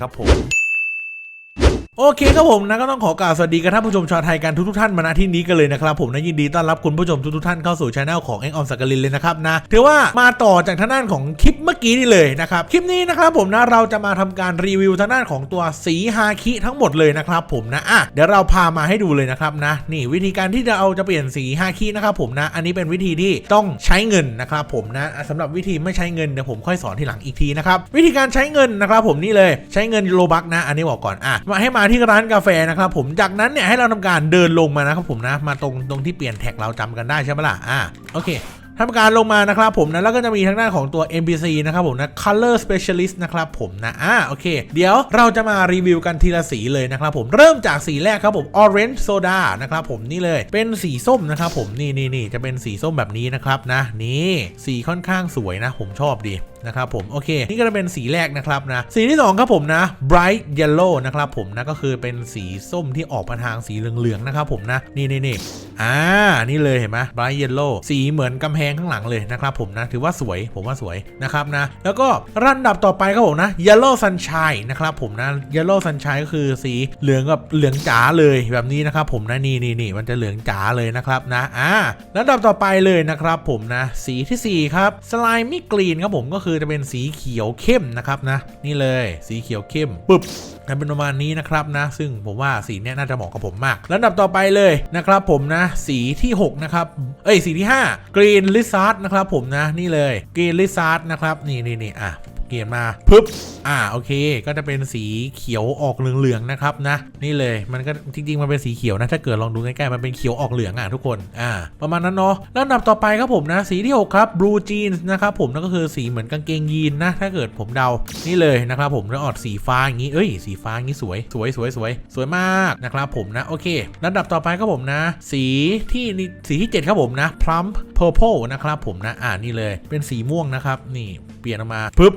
ครับผม โอเคครับผมนะก็ต้องขอกล่าวสวัสดีกับท่านผู้ชมชาวไทยกันทุกๆท่านมาณที่นี้กันเลยนะครับผมนะยินดีต้อนรับคุณผู้ชมทุกๆท่านเข้าสู่ช anel ของเอ็กออมสักกลินเลยนะครับนะถือว่ามาต่อจากทางด้านของคลิปเมื่อกี้นี่เลยนะครับคลิปนี้นะครับผมนะเราจะมาทำการรีวิวทางด้านของตัวสีฮาคิทั้งหมดเลยนะครับผมนะอะเดี๋ยวเราพามาให้ดูเลยนะครับนะนี่วิธีการที่จะเอาจะเปลี่ยนสีฮาคินะครับผมนะอันนี้เป็นวิธีที่ต้องใช้เงินนะครับผมนะอะสำหรับวิธีไม่ใช้เงินเดี๋ยวผมค่อยสอนทีหลังอีกทีนะครับวิธีการใช้เงินนะครับผมนี่เลยใช้เงินโลบักนะอันนี้บอกก่อนอะมาให้มาที่ร้านกาแฟนะครับผมจากนั้นเนี่ยให้เราทำการเดินลงมานะครับผมนะมาตรงตรงที่เปลี่ยนแท็กเราจำกันได้ใช่ไหมล่ะอะโอเคทำการลงมานะครับผมนะแล้วก็จะมีทางด้านของตัว NPC นะครับผมนะ Color Specialist นะครับผมนะอ่าโอเค เดี๋ยวเราจะมารีวิวกันทีละสีเลยนะครับผมเริ่มจากสีแรกครับผม Orange Soda นะครับผมนี่เลยเป็นสีส้มนะครับผมนี่นี่นี่จะเป็นสีส้มแบบนี้นะครับนะนี่สีค่อนข้างสวยนะ ผมชอบดีนะครับผมโอเค นี่ก็จะเป็นสีแรกนะครับนะสีที่สองครับผมนะ Bright Yellow นะครับผมนะก็คือเป็นสีส้มที่ออกมาทางสีเหลืองๆนะครับผมนะนี่นี่นี่อ่านี่เลยเห็นไหม Bright Yellow สีเหมือนกำแพงข้างหลังเลยนะครับผมนะถือว่าสวยผมว่าสวยนะครับนะแล้วก็รันดับต่อไปครับผมนะ Yellow Sunshine นะครับผมนะ Yellow Sunshine ก็คือสีเหลืองกับเหลืองจ๋าเลยแบบนี้นะครับผมนะนี่นี่นี่มันจะเหลืองจ๋าเลยนะครับนะอ่าแล้วดับต่อไปเลยนะครับผมนะสีทีสี่4ครับ Slimy Green ครับผมก็คือจะเป็นสีเขียวเข้มนะครับนะ นี่เลยสีเขียวเข้มปึ๊บนะเป็นประมาณนี้นะครับนะ ซึ่งผมว่าสีเนี้ยน่าจะเหมาะกับผมมากลำดับต่อไปเลยนะครับผมนะ สีที่ 6 นะครับ เอ้ยสีที่ 5 Green Lizard นะครับผมนะนี่เลย Green Lizard นะครับนี่นี่นี่อะ เกียนมาปึ๊บอ่าโอเค ก็จะเป็นสีเขียวออกเหลืองๆนะครับนะ นี่เลยมันก็จริงๆมันเป็นสีเขียวนะถ้าเกิดลองดูใกล้ๆมันเป็นเขียวออกเหลืองอะทุกคนอ่าประมาณนั้นเนาะแล้วอันดับต่อไปครับผมนะ สีที่6ครับ Blue Jeans นะครับผมนั่นก็คือสีเหมือนกางเกงยีนนะ ถ้าเกิดผมเดานี่เลยนะครับผมแล้วออดสีฟ้าอย่างนี้เอ้ยสีฟ้าอย่างนี้สวยสวยสวยสวยสวยมากนะครับผมนะโอเคแล้วอันดับต่อไปครับผมนะ สีที่นี่สีที่ 7 ครับผมนะ Plum Purple นะครับผมนะอ่านี่เลยเป็นสีม่วงนะครับนี่เปลี่ยนออกมาปึ๊บ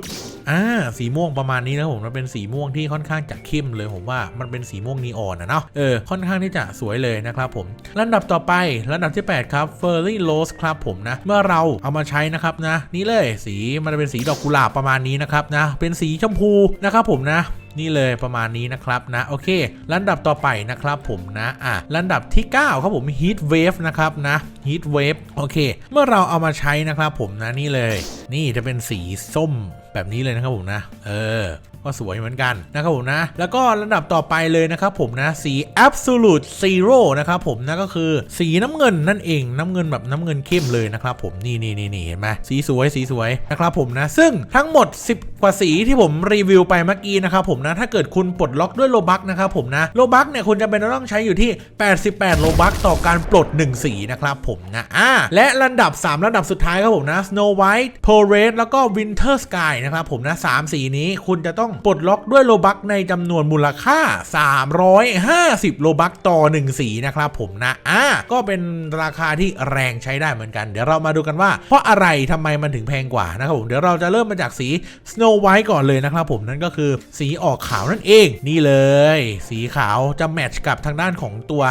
อ่าสีม่วงประมาณนี้นะผมมันเป็นสีม่วงที่ค่อนข้างจะเข้มเลยผมว่ามันเป็นสีม่วงนีออนนะเนาะเออค่อนข้างที่จะสวยเลยนะครับผมลำดับต่อไปลำดับที่ 8 ครับ Furry Rose ครับผมนะ เมื่อเราเอามาใช้นะครับนะ นี่เลยสีมันเป็นสีดอกกุหลาบประมาณนี้นะครับนะ เป็นสีชมพูนะครับผมนะ นี่เลยประมาณนี้นะครับนะโอเคลำดับต่อไปนะครับผมนะอะลำดับที่ 9 ครับผม Heat Wave นะครับนะ Heat Wave โอเค เมื่อเราเอามาใช้นะครับผมนะนี่เลย นี่จะเป็นสีส้มแบบนี้เลยนะครับผมนะ เออ ก็สวยเหมือนกันนะครับผมนะ แล้วก็ระดับต่อไปเลยนะครับผมนะสี absolute zero นะครับผมนะก็คือสีน้ำเงินนั่นเองน้ำเงินแบบน้ำเงินเข้มเลยนะครับผมนี่นี่นี่นี่เห็นไหมสีสวยสีสวยนะครับผมนะ ซึ่งทั้งหมด 10 กว่าสีที่ผมรีวิวไปเมื่อกี้นะครับผมนะถ้าเกิดคุณปลดล็อกด้วยโลบักนะครับผมนะโลบักเนี่ยคุณจะเป็นต้องใช้อยู่ที่ 88 โลบักต่อการปลด 1 สีนะครับผมนะอ่าและระดับ 3 ระดับสุดท้ายครับผมนะ Snow White p o r a d แล้วก็ Winter Sky นะครับผมนะสามสีนี้คุณจะต้องปลดล็อกด้วยโลบักในจำนวนมูลค่า 350 โลบักต่อ 1 สีนะครับผมนะอ่าก็เป็นราคาที่แรงใช้ได้เหมือนกัน เดี๋ยวเรามาดูกันว่า เพราะอะไรทำไมมันถึงแพงกว่านะครับผมเดี๋ยวเราจะเริ่มมาจากสี Snow White ก่อนเลยนะครับผมนั่นก็คือสีออกขาวนั่นเองนี่เลย สีขาวจะแมทช์กับทางด้านของตัว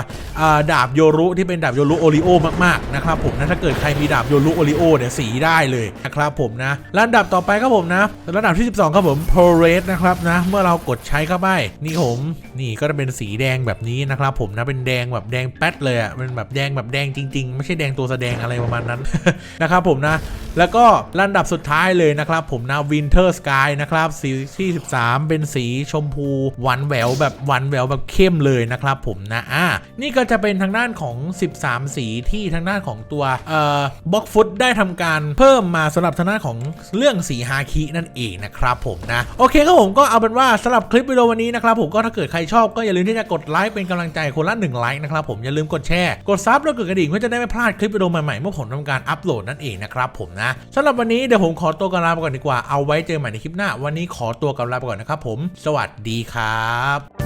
ดาบโยรุที่เป็นดาบโยรุโอริโอมากๆนะครับผม นะถ้าเกิดใครมีดาบโยลุโอริโอเนี่ยสีได้เลยนะครับผมนะระดับต่อไปครับผมนะระดับที่ 12ครับผม p o r a d นะครับนะ เมื่อเรากดใช้เข้าไปนี่ผมนี่ก็จะเป็นสีแดงแบบนี้นะครับผมนะเป็นแดงแบบแดงแป๊ดเลยอะเป็นแบบแดงแบบแดงจริง ๆ ไม่ใช่แดงตัวแสดงอะไรประมาณนั้นนะครับผมนะ แล้วก็ลำดับสุดท้ายเลยนะครับ ผมนะ Winter Sky นะครับสีที่13 เป็นสีชมพูหวานแหววแบบหวานแหววแบบเข้มเลยนะครับผมนะอ่านี่ก็จะเป็นทางด้านของ 13 สีที่ทางด้านของตัวเอ่อบล็อกฟุตได้ทำการเพิ่มมาสำหรับทางด้านของเรื่องสีฮาคินั่นเองนะครับผมนะโอเคครับผมก็เอาเป็นว่าสำหรับคลิปวิดีโอวันนี้นะครับผมก็ถ้าเกิดใครชอบก็อย่าลืมที่จะกดไลค์เป็นกำลังใจคนละ1ไลค์นะครับผมอย่าลืมกดแชร์กดซับแล้วกดกระดิ่งเพื่อจะได้ไม่พลาดคลิปวิดีโอใหม่ๆเมื่อผมทำการอัปโหลดนั่นเองนะครับผมนะสำหรับวันนี้เดี๋ยวผมขอตัวกันลาไปก่อนดีกว่าเอาไว้เจอใหม่ในคลิปหน้า วันนี้ขอตัวกันลาไปก่อนนะครับผม สวัสดีครับ